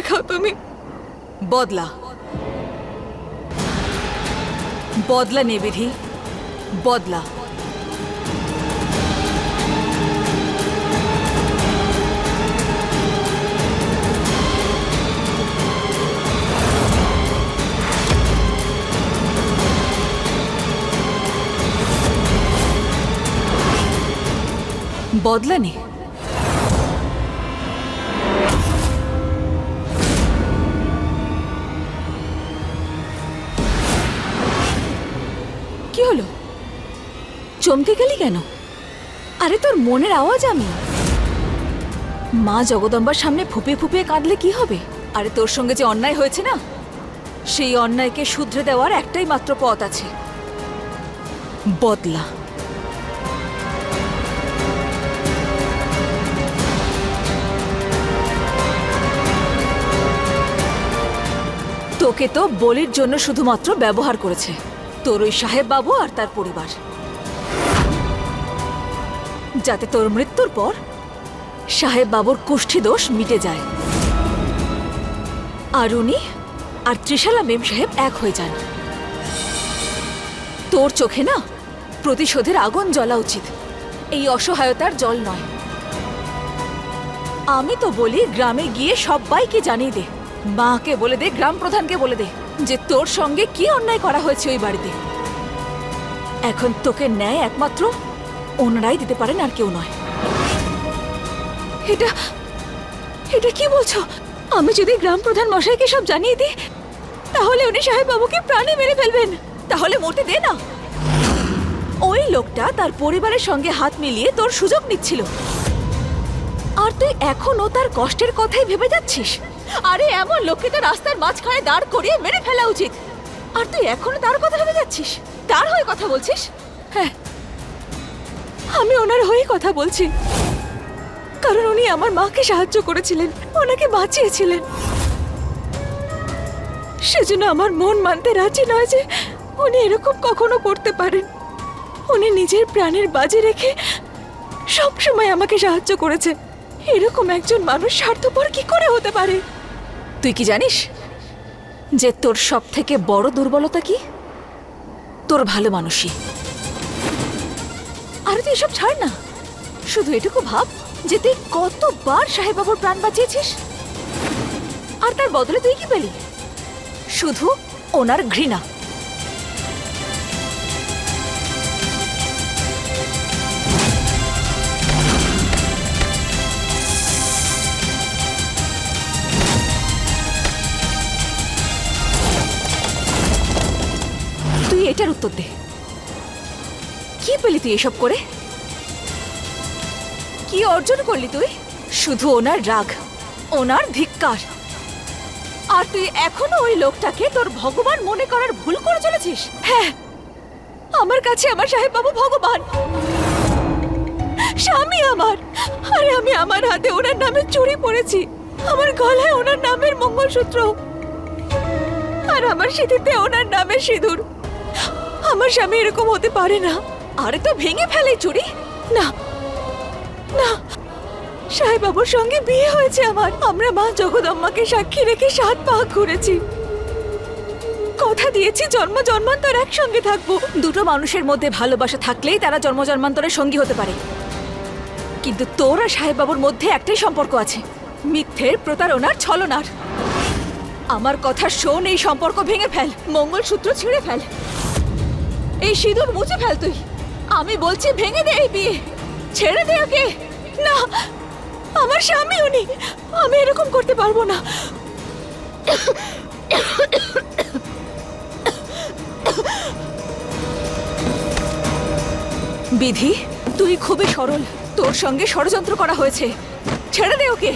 দেখাও তুমি বদলা বদলা নে বিধি বদলা বদলা নে চমকে গেলি কেন? আরে তোর মনের আওয়াজ আমি। মা জগদম্বার সামনে ফুপিয়ে ফুপিয়ে কাঁদলে কি হবে? আরে তোর সঙ্গে যে অন্যায় হয়েছে না? সেই অন্যায়কে শুধরে দেওয়ার একটাই মাত্র পথ আছে। বদলা। তোকে তো বলির জন্য শুধুমাত্র ব্যবহার করেছে। তোর ওই সাহেব বাবু আর তার পরিবার। যাতে তোর মৃত্যুর পর সাহেব বাবুর কুষ্ঠি দোষ মিটে যায়। আর উনি আর ত্রিশালা মেম সাহেব এক হয়ে যান। তোর চোখে না প্রতিশোধের আগুন জ্বলা উচিত। এই অসহায়তার জল নয়। আমি তো বলি গ্রামে গিয়ে সবাইকে জানিয়ে দে। মাকে বলে দে, গ্রাম প্রধানকে বলে দে যে তোর সঙ্গে কি অন্যায় করা হয়েছে ওই বাড়িতে। এখন তোকে ন্যায় একমাত্র ওনারাই দিতে পারেন আর কেউ নয়। এটা এটা কি বলছো? আমি যদি গ্রাম প্রধান মশাইকে সব জানিয়ে দিই, তাহলে উনি সাহেব বাবুকে প্রাণে মেরে ফেলবেন। তাহলে মরতে দে না। ওই লোকটা তার পরিবারের সঙ্গে হাত মিলিয়ে তোর সুযোগ নিচ্ছিল। আর তুই এখনও তার কষ্টের কথাই ভেবে যাচ্ছিস? আরে এমন লোককে তো রাস্তার মাঝখানে দাঁড় করিয়ে মেরে ফেলা উচিত। আর তুই এখনও তার কথা ভেবে যাচ্ছিস? তার হয়ে কথা বলছিস? আমি ওনার হয়ে কথা বলছি। কারণ উনি আমার মাকে সাহায্য করেছিলেন, ওনাকে বাঁচিয়েছিলেন। সেজন্য আমার মন মানতে রাজি নয় যে উনি এরকম কখনো করতে পারেন। উনি নিজের প্রাণের বাজে রেখে সব সময় আমাকে সাহায্য করেছে। এরকম একজন মানুষ স্বার্থপর কি করে হতে পারে? তুই কি জানিস যে তোর সব থেকে বড় দুর্বলতা কি? তোর ভালো মানুষই। আরে তুই এসব ছাড় না। শুধু এটুকু ভাব যে তুই কতবার সাহেব বাবুর প্রাণ বাঁচিয়েছিস। আর তার বদলে তুই কি পেলি? শুধু ওনার ঘৃণা। তুই এটার উত্তর দে। পেলি তুই এসব করে? কি অর্জন করলি তুই? শুধু ওনার রাগ, ওনার ধিক্কার। আর তুই এখনও ওই লোকটাকে তোর ভগবান মনে করার ভুল করে চলেছিস? হ্যাঁ আমার কাছে আমার সাহেব বাবু ভগবান। স্বামী আমার, আরে আমি আমার হাতে ওনার নামে চুরি পড়েছি। আমার গলায় ওনার নামের মঙ্গলসূত্র। আর আমার সিঁথিতে ওনার নামের সিঁদুর। আমার স্বামী এরকম হতে পারে না। আরে তো ভেঙে ফেলে চুরি। না না সাহেব বাবুর সঙ্গে বিয়ে হয়েছে আমার। আমরা মা জগদম্মাকে সাক্ষী রেখে সাত পাক ঘুরেছি। কথা দিয়েছি, জন্ম জন্মান্তর একসঙ্গে থাকব। দুটো মানুষের মধ্যে ভালোবাসা থাকলেই তারা জন্ম জন্মান্তরের সঙ্গী হতে পারে। কিন্তু তোর আর সাহেব বাবুর মধ্যে একটাই সম্পর্ক আছে, মিথ্যের প্রতারণার ছলনার। আমার কথা শোন, এই সম্পর্ক ভেঙে ফেল, মঙ্গলসূত্র ছিঁড়ে ফেল। এই সিঁদুর মুছে ফেল তুই। আমি বলছি ভেঙে দে বিয়ে। ছেড়ে দে ওকে। না, আমার স্বামী উনি। আমি এরকম করতে পারব না। বিধি, তুই খুবই সরল। তোর সঙ্গে ষড়যন্ত্র করা হয়েছে। ছেড়ে দে ওকে।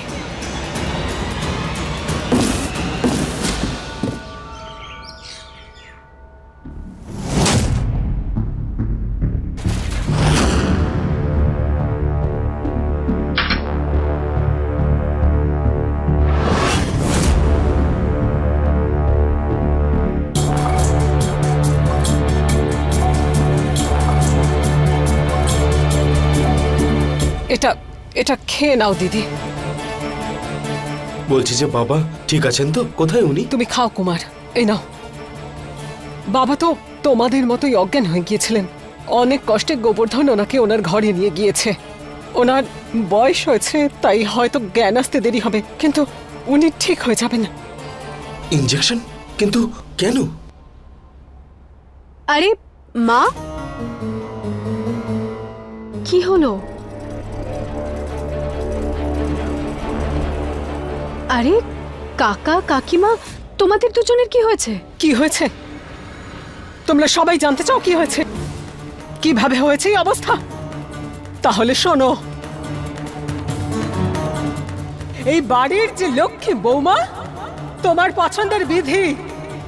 খেয়ে নাও দিদি। বলছি যে বাবা ঠিক আছেন তো? কোথায় উনি? তুমি খাও কুমার। এই নাও। বাবা তো তোমাদের মতোই অজ্ঞান হয়ে গিয়েছিলেন। অনেক কষ্টে গোবর্ধন ওনাকে ওনার ঘরে নিয়ে গিয়েছে। ওনার বয়স হয়েছে তাই হয়তো জ্ঞান আসতে দেরি হবে। কিন্তু উনি ঠিক হয়ে যাবেন। ইঞ্জেকশন কিন্তু কেন? আরে মা? কি হলো? আরে, কাকা, কাকিমা, তোমাদের দুজনের কি হয়েছে? কি হয়েছে? তোমরা সবাই জানতে চাও কি হয়েছে? কীভাবে হয়েছে এই অবস্থা? তাহলে শোনো। এই বাড়ির যে লক্ষ্মী বৌমা, তোমার পছন্দের বিধি,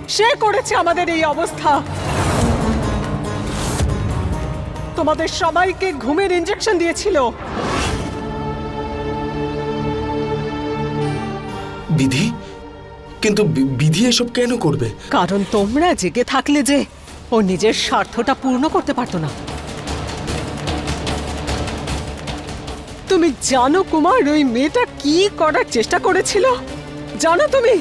সে করেছে আমাদের এই অবস্থা। তোমাদের সবাইকে ঘুমের ইঞ্জেকশন দিয়েছিল। বিধি? কিন্তু বিধি এসব কেন করবে? কারণ তোমরা জেগে থাকলে যে, ও নিজের স্বার্থটা পূর্ণ করতে পারতো না। তুমি জানো কুমার, ওই মেয়েটা কি করার চেষ্টা করেছিল? জানো তুমি?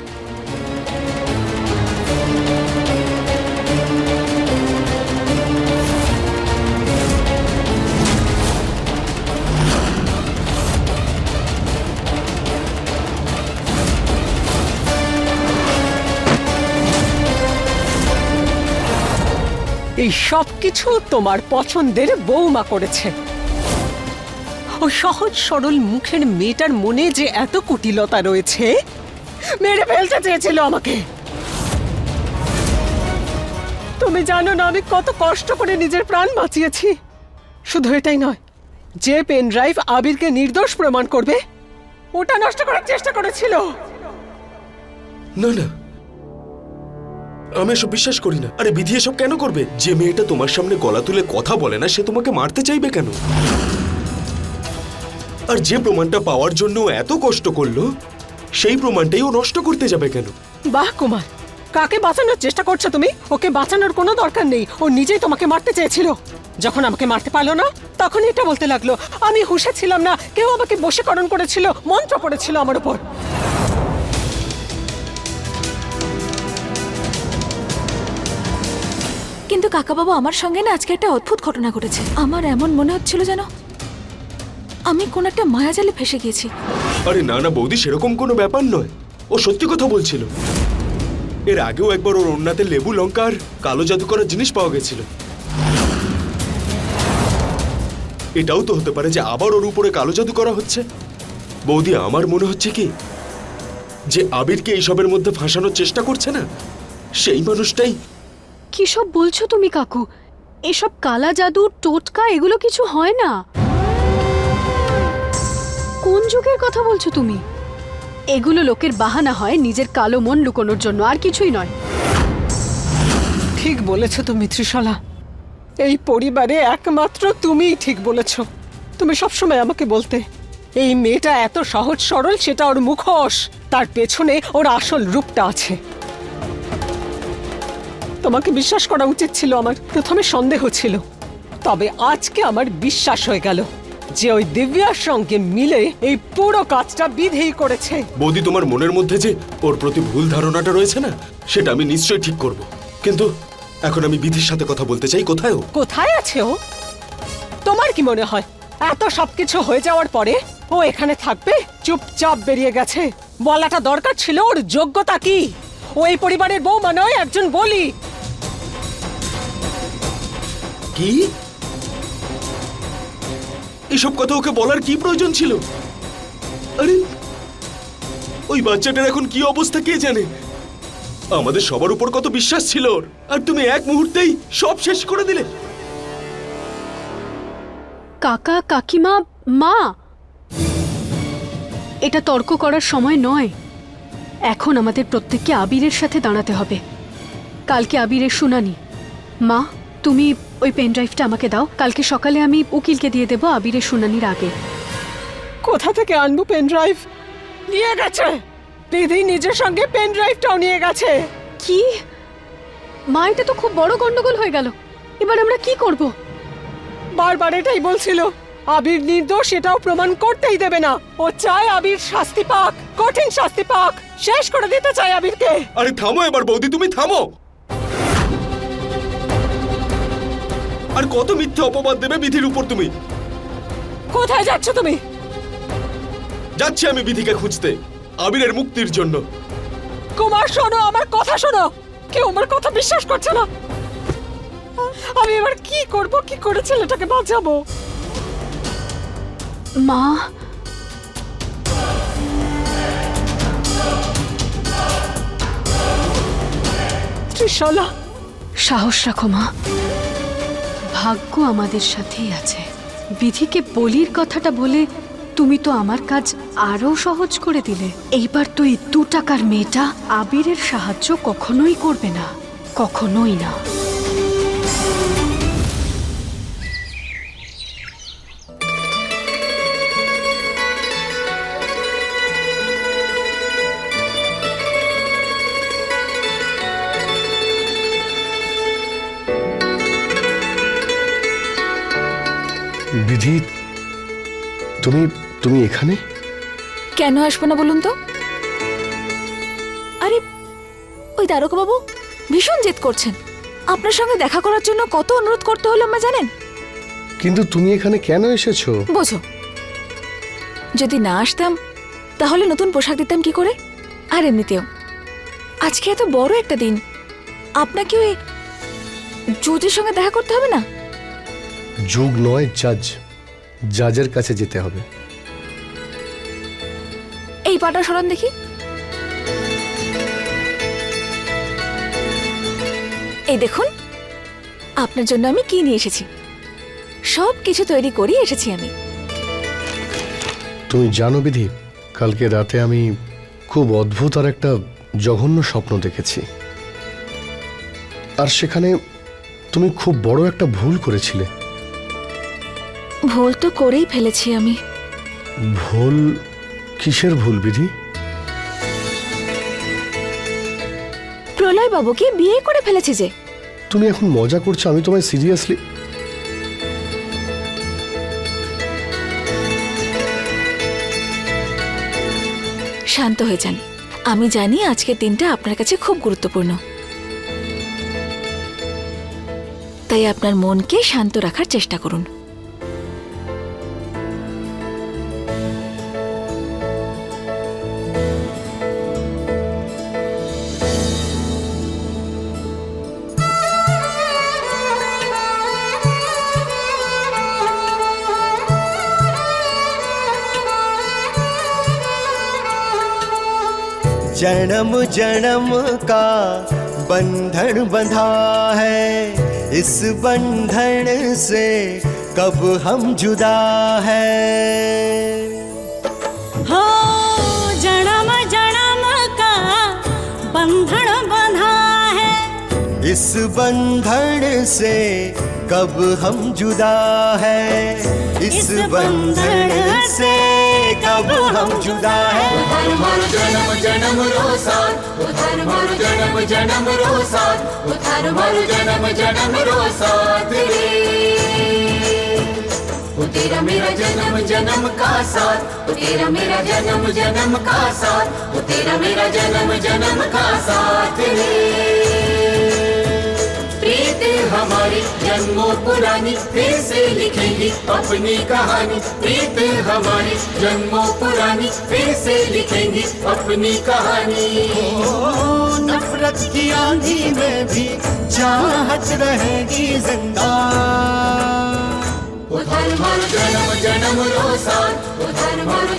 এই সব কিছু তোমার পছন্দের বৌমা করেছে। ও সহজ সরল মুখের মেয়েটার মনে যে এত কুটিলতা রয়েছে, মেরে ফেলতে চেয়েছিল আমাকে। তুমি জানো না আমি কত কষ্ট করে নিজের প্রাণ বাঁচিয়েছি। শুধু এটাই নয়, যে পেন ড্রাইভ আবিরকে নির্দোষ প্রমাণ করবে, ওটা নষ্ট করার চেষ্টা করেছিল। না না আমি এসব বিশ্বাস করি না। আরে বিধি, এসব কেন করবে? যে মেয়েটা তোমার সামনে গলা তুলে কথা বলে না, সে তোমাকে মারতে চাইবে কেন? আর যে প্রমাণটা পাওয়ার জন্য এত কষ্ট করল, সেই প্রমাণটাই ও নষ্ট করতে যাবে কেন? বাহ, কুমার। কাকে বাঁচানোর চেষ্টা করছ তুমি? ওকে বাঁচানোর কোনো দরকার নেই। ও নিজেই তোমাকে মারতে চেয়েছিল। যখন আমাকে মারতে পারল না তখন এটা বলতে লাগল, আমি হুঁশে ছিলাম না। কেউ আমাকে বশীকরণ করেছিল, মন্ত্র পড়েছিল আমার উপর। কিন্তু কাকা কাকাবাবু আমার সঙ্গে না আজকে একটা অদ্ভুত ঘটনা ঘটেছে। আমার এমন মনে হচ্ছিল যেন আমি কোন একটা মায়াজালে ফেসে গিয়েছি। আরে না না, বৌদি, সেরকম কোনো ব্যাপার নয়। ও সত্যি কথা বলছিল। এর আগেও একবার ওর ওড়নাতে লেবু, লঙ্কা আর কালো জাদু করার জিনিস পাওয়া গেছিল। এটাও তো হতে পারে যে আবার ওর উপরে কালো জাদু করা হচ্ছে। বৌদি, আমার মনে হচ্ছে কি, যে আবিরকে এইসবের মধ্যে ফাঁসানোর চেষ্টা করছে না, সেই মানুষটাই কি সব বলছো তুমি, কাকু? এসব কালা জাদু, টোটকা, এগুলো কিছু হয় না। কোন যুগের কথা বলছো তুমি? এগুলো লোকের বাহানা হয় নিজের কালো মন লুকোনোর জন্য, আর কিছুই নয়। ঠিক বলেছ তুমি, ত্রিশলা। এই পরিবারে একমাত্র তুমিই ঠিক বলেছ। তুমি সবসময় আমাকে বলতে, এই মেয়েটা এত সহজ সরল, সেটা ওর মুখোশ। তার পেছনে ওর আসল রূপটা আছে। তোমাকে বিশ্বাস করা উচিত ছিল আমার প্রথমে সন্দেহ ছিল। তবে আজকে আমার বিশ্বাস হয়ে গেল যে ওই দিব্যার সঙ্গে মিলে এই পুরো কাজটা বিধেই করেছে। বৌদি তোমার মনের মধ্যে যে ওর প্রতি ভুল ধারণাটা রয়েছে না সেটা আমি নিশ্চয়ই ঠিক করব। কিন্তু এখন আমি বিধির সাথে কথা বলতে চাই কোথায় ও? কোথায় আছে ও? তোমার কি মনে হয় এত সবকিছু হয়ে যাওয়ার পরে ও এখানে থাকবে? চুপচাপ বেরিয়ে গেছে। বলাটা দরকার ছিল ওর যোগ্যতা কি? ও এই পরিবারের বৌমা নয় একজন বলি। কি? এসব কথা ওকে বলার কি প্রয়োজন ছিল? আরে, ওই বাচ্চাটার এখন কি অবস্থা কে জানে? আমাদের সবার উপর কত বিশ্বাস ছিল আর তুমি এক মুহূর্তেই সব শেষ করে দিলে। কাকা, কাকিমা, মা! এটা তর্ক করার সময় নয়। এখন আমাদের প্রত্যেককে আবিরের সাথে দাঁড়াতে হবে। কালকে আবিরের শুনানি। মা, তুমি ওই পেন ড্রাইভটা আমাকে দাও। কালকে সকালে আমি উকিলকে দিয়ে দেবো আবিরের শুনানির আগে। কোথা থেকে আনব পেন ড্রাইভ নিয়ে গেছে! দিদি নিজের সঙ্গে পেন ড্রাইভটাও নিয়ে গেছে। কি? মা এটা তো খুব বড় গন্ডগোল হয়ে গেল। এবার আমরা কি করব? বারবার এটাই বলছিল। আবির নির্দোষ এটাও প্রমাণ করতেই দেবে না। ও চায় আবির শাস্তি পাক কঠিন শাস্তি পাক। শেষ করে দিতে চায় আবিরকে। আরে থামো এবার বৌদি তুমি থামো। আর কত মিথ্যে অপবাদ দেবে বিধির উপর তুমি? কোথায় যাচ্ছ তুমি? যাচ্ছি আমি বিধিকে খুঁজতে আবিরের মুক্তির জন্য। কুমার শোনো আমার কথা শোনো। কেউ আমার কথা বিশ্বাস করছে না। আমি এবার কি করব কি করে ছেলেটাকে বাঁচাবো? মা? ত্রিশালা। সাহস রাখো মা। ভাগ্য আমাদের সাথেই আছে। বিধিকে বলির কথাটা বলে তুমি তো আমার কাজ আরও সহজ করে দিলে। এইবার তো এই দু টাকার মেয়েটা আবিরের সাহায্য কখনোই করবে না। কখনোই না। তুমি তুমি এখানে? কেন আসব না বলুন তো? আরে ওই বাবু ভীষণ জেদ করছেন। আপনার সঙ্গে দেখা করার জন্য কত অনুরোধ করতে হলো আমরা জানেন? কিন্তু তুমি এখানে কেন এসেছ? বোঝো। যদি না আসতাম তাহলে নতুন পোশাক দিতাম কি করে? আর এমনিতেও আজকে এত বড় একটা দিন। আপনাকে ওই জ্যোতির সঙ্গে দেখা করতে হবে না? যুগ নয় জাজ। জাজের কাছে যেতে হবে। এই পাটা সরান দেখি। এই দেখুন আপনার জন্য আমি কি নিয়ে এসেছি? সব কিছু তৈরি করে এসেছি আমি। তুমি জানো বিধি কালকে রাতে আমি খুব অদ্ভুত আর একটা জঘন্য স্বপ্ন দেখেছি। আর সেখানে তুমি খুব বড় একটা ভুল করেছিলে। ভুল তো করেই ফেলেছি আমি। ভুল কিসের ভুল বিধি? প্রলয় বাবুকে বিয়ে করে ফেলেছি যে। তুমি এখন মজা করছ আমি তোমায় সিরিয়াসলি শান্ত হয়ে যান। আমি জানি আজকের দিনটা আপনার কাছে খুব গুরুত্বপূর্ণ। তাই আপনার মনকে শান্ত রাখার চেষ্টা করুন। जन्म जन्म का बंधन बंधा है। इस बंधन से कब हम जुदा है? बंधन बंधा है। इस बंधन से कब हम जुदा है? इस इस बंधन से कब हम जुदा है? जन्म जन्म उधर मर जन्म जन्म उधर मर जन्म जन्म रोसात रे वो तेरा मेरा जन्म जन्म का साथ। वो तेरा मेरा जन्म जन्म का साथ। वो तेरा मेरा जन्म जन्म का साथ प्रीत हमारी जन्मों पुरानी फिर से लिखेंगी अपनी कहानी। प्रीत हमारी जन्मों पुरानी फिर से लिखेंगी अपनी कहानी। नफरत की आंधी में भी चाहत रहेगी ज़िंदा। उधर मर जन्म जन्म रोसात उधर मर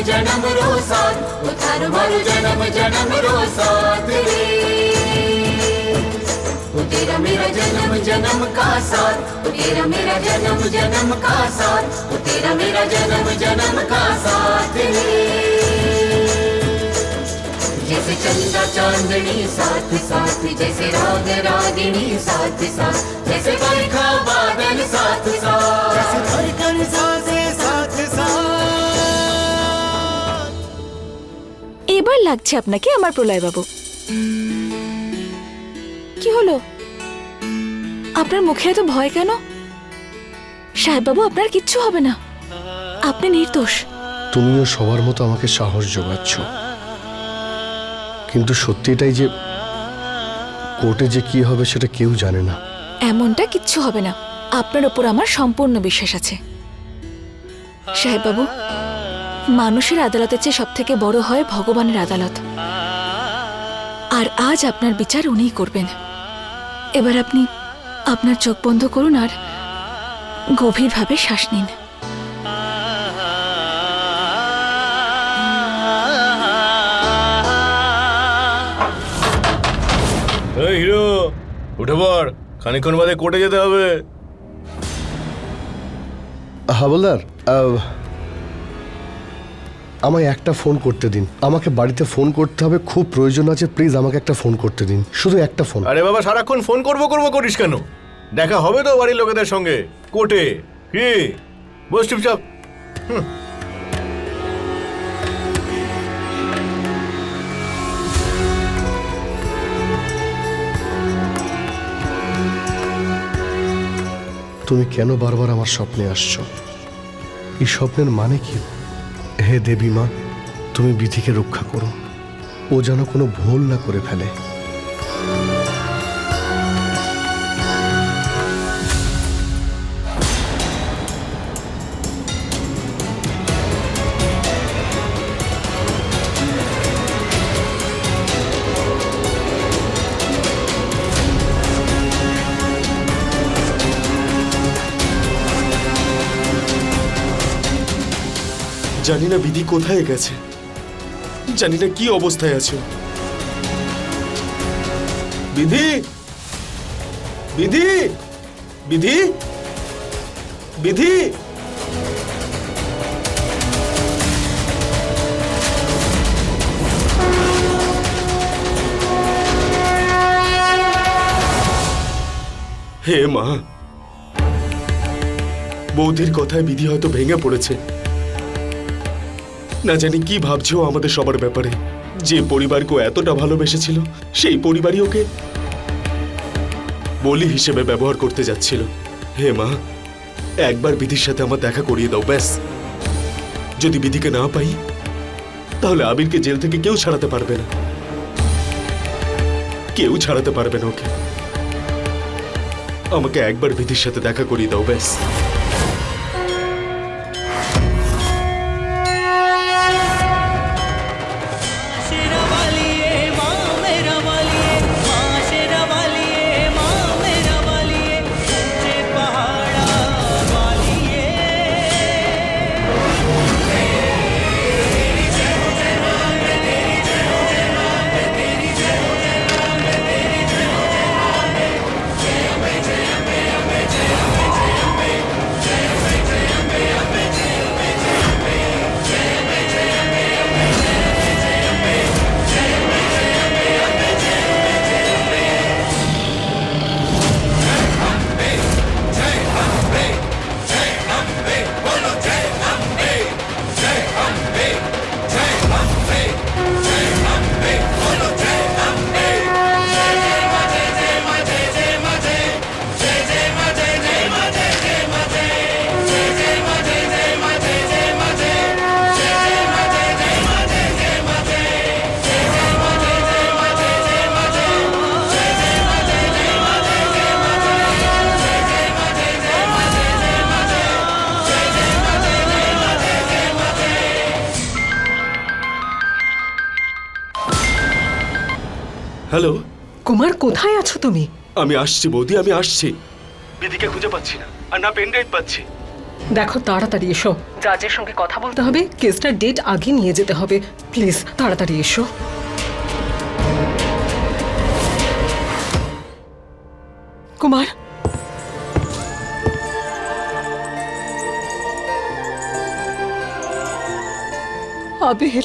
जन्म रोसात उधर मर जन्म जन्म तेरा। मेरा जन्म जन्म का साथ। तेरा मेरा जन्म जन्म का साथ। तेरा मेरा जन्म जन्म का साथ रे जैसे चंदा चांदनी साथ साथ जैसे राग रागिनी साथ साथ जैसे बरखा बादल साथ साथ जैसे धड़कन सांसें साथ साथ এবার লাগছে আপনাকে আমার প্রলয় বাবু কি হলো আপনার মুখে এত ভয় কেন সাহেব বাবু আপনার কিচ্ছু হবে না আপনি নির্দোষ তুমিও সবার মতো আমাকে সাহস যোগাচ্ছ কিন্তু সত্যি এটাই যে কোর্টে যে কি হবে সেটা কেউ জানে না। এমনটা কিচ্ছু হবে না। আপনার ওপর আমার সম্পূর্ণ বিশ্বাস আছে। সাহেব বাবু মানুষের আদালতের চেয়ে সব থেকে বড় হয় ভগবানের আদালত। আর আজ আপনার বিচার উনিই করবেন। এবার আপনি আপনার চোখ বন্ধ করুন আর গভীরভাবে শ্বাস নিন। উঠে পড় খানিক্ষণ বাদে কোর্টে যেতে হবে। হাবলদার আমায় একটা ফোন করতে দিন। আমাকে বাড়িতে ফোন করতে হবে খুব প্রয়োজন আছে প্লিজ আমাকে একটা ফোন করতে দিন। শুধু একটা ফোন। আরে বাবা সারাক্ষণ ফোন করব করব করিস কেন? দেখা হবে তো বাড়ির লোকেদের সঙ্গে কোর্টে। কি? বস চুপচাপ। তুমি কেন বারবার আমার স্বপ্নে আসছ? এই স্বপ্নের মানে কি? হে দেবী মা, তুমি বিধিকে রক্ষা করো। ও যেন কোনো ভুল না করে ফেলে। জানি না বিধি কোথায় গেছে। জানি না কি অবস্থায় আছে। বিধি! বিধি! বিধি! বিধি! হে মা! বৌদির কথায় বিধি হয়তো ভেঙে পড়েছে। না জানি কি ভাবছ আমাদের সবার ব্যাপারে। যে পরিবারকে এতটা ভালোবেসেছিল, সেই পরিবারই ওকে বলি হিসেবে ব্যবহার করতে যাচ্ছিল। হে মা, একবার বিধির সাথে আমার দেখা করিয়ে দাও, ব্যাস। যদি বিধিকে না পাই, তাহলে আবিরকে জেল থেকে কেউ ছাড়াতে পারবে না। কেউ ছাড়াতে পারবে না ওকে। আমাকে একবার বিধির সাথে দেখা করিয়ে দাও, ব্যাস। হ্যালো। কুমার কোথায় আছো তুমি? আমি আসছি বৌদি আমি আসছি। বিধিকে খুঁজে পাচ্ছি না আর না পেন ড্রাইভ পাচ্ছি। দেখো তাড়াতাড়ি এসো। জাজের সঙ্গে কথা বলতে হবে কেসটার ডেট আগে নিয়ে যেতে হবে। প্লিজ তাড়াতাড়ি এসো। কুমার? আবির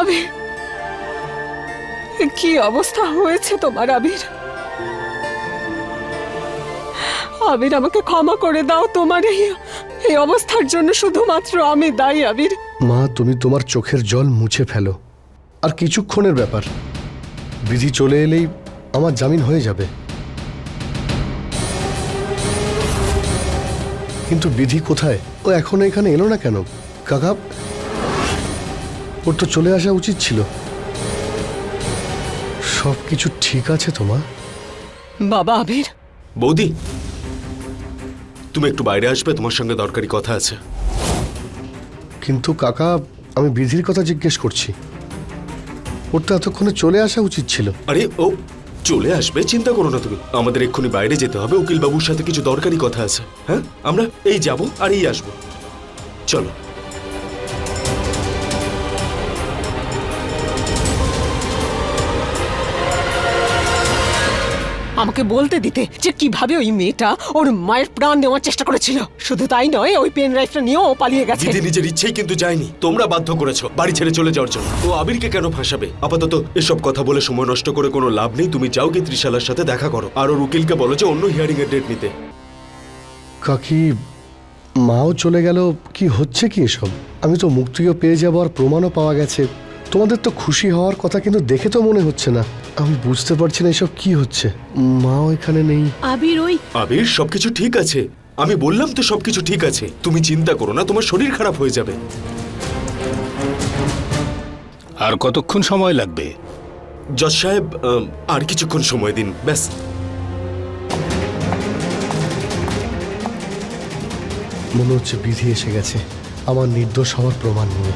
আবির। কি অবস্থা হয়েছে তোমার, আবির? আবির, আমাকে ক্ষমা করে দাও তোমার এই অবস্থার জন্য শুধুমাত্র আমি দায়ী, আবির। মা, তুমি তোমার চোখের জল মুছে ফেলো। আর কিছুক্ষণের ব্যাপার। বিধি চলে এলেই আমার জামিন হয়ে যাবে। কিন্তু বিধি কোথায়? ও এখনও এখানে এলো না কেন? কাকা, ওর তো চলে আসা উচিত ছিল। সব কিছু ঠিক আছে তোমা বাবা আবির। বৌদি তুমি একটু বাইরে আসবে তোমার সঙ্গে দরকারি কথা আছে। কিন্তু কাকা আমি বিধির কথা জিজ্ঞেস করছি। ওর তো এতক্ষণে চলে আসা উচিত ছিল। আরে ও চলে আসবে চিন্তা করো না তুমি। আমাদের এক্ষুনি বাইরে যেতে হবে উকিল বাবুর সাথে কিছু দরকারি কথা আছে। হ্যাঁ আমরা এই যাব আর এই আসব। চলো। আমাকে বলতে দিতে যে কীভাবে ওই মেয়েটা ওর মায়ের প্রাণ নেওয়ার চেষ্টা করেছিল। শুধু তাই নয় ওই পেন ড্রাইভটা নিয়েও ও পালিয়ে গেছে। দিদি নিজের ইচ্ছেই কিন্তু যায়নি। তোমরা বাধ্য করেছ বাড়ি ছেড়ে চলে যাওয়ার জন্য। ও আবিরকে কেন ফাঁসাবে? আপাতত এসব কথা বলে সময় নষ্ট করে কোনো লাভ নেই। তুমি যাও গিয়ে ত্রিশালার সাথে দেখা করো। আর ওর উকিলকে বলো যে অন্য হিয়ারিং এর ডেট নিতে। কাকি মাও চলে গেল। কি হচ্ছে কি এসব? আমি তো মুক্তিও পেয়ে যাব আর প্রমাণও পাওয়া গেছে। তোমাদের তো খুশি হওয়ার কথা কিন্তু দেখে তো মনে হচ্ছে না। আমি বুঝতে পারছি না এসব কি হচ্ছে। মাও এখানে নেই। আবির ওই আবির সবকিছু ঠিক আছে। আমি বললাম তো সবকিছু ঠিক আছে। তুমি চিন্তা করো না তোমার শরীর খারাপ হয়ে যাবে। আর কতক্ষণ সময় লাগবে? জজ সাহেব আর কিছুক্ষণ সময় দিন ব্যাস। মনে হচ্ছে বিধি এসে গেছে। আমার নির্দোষ হওয়ার প্রমাণ নিয়ে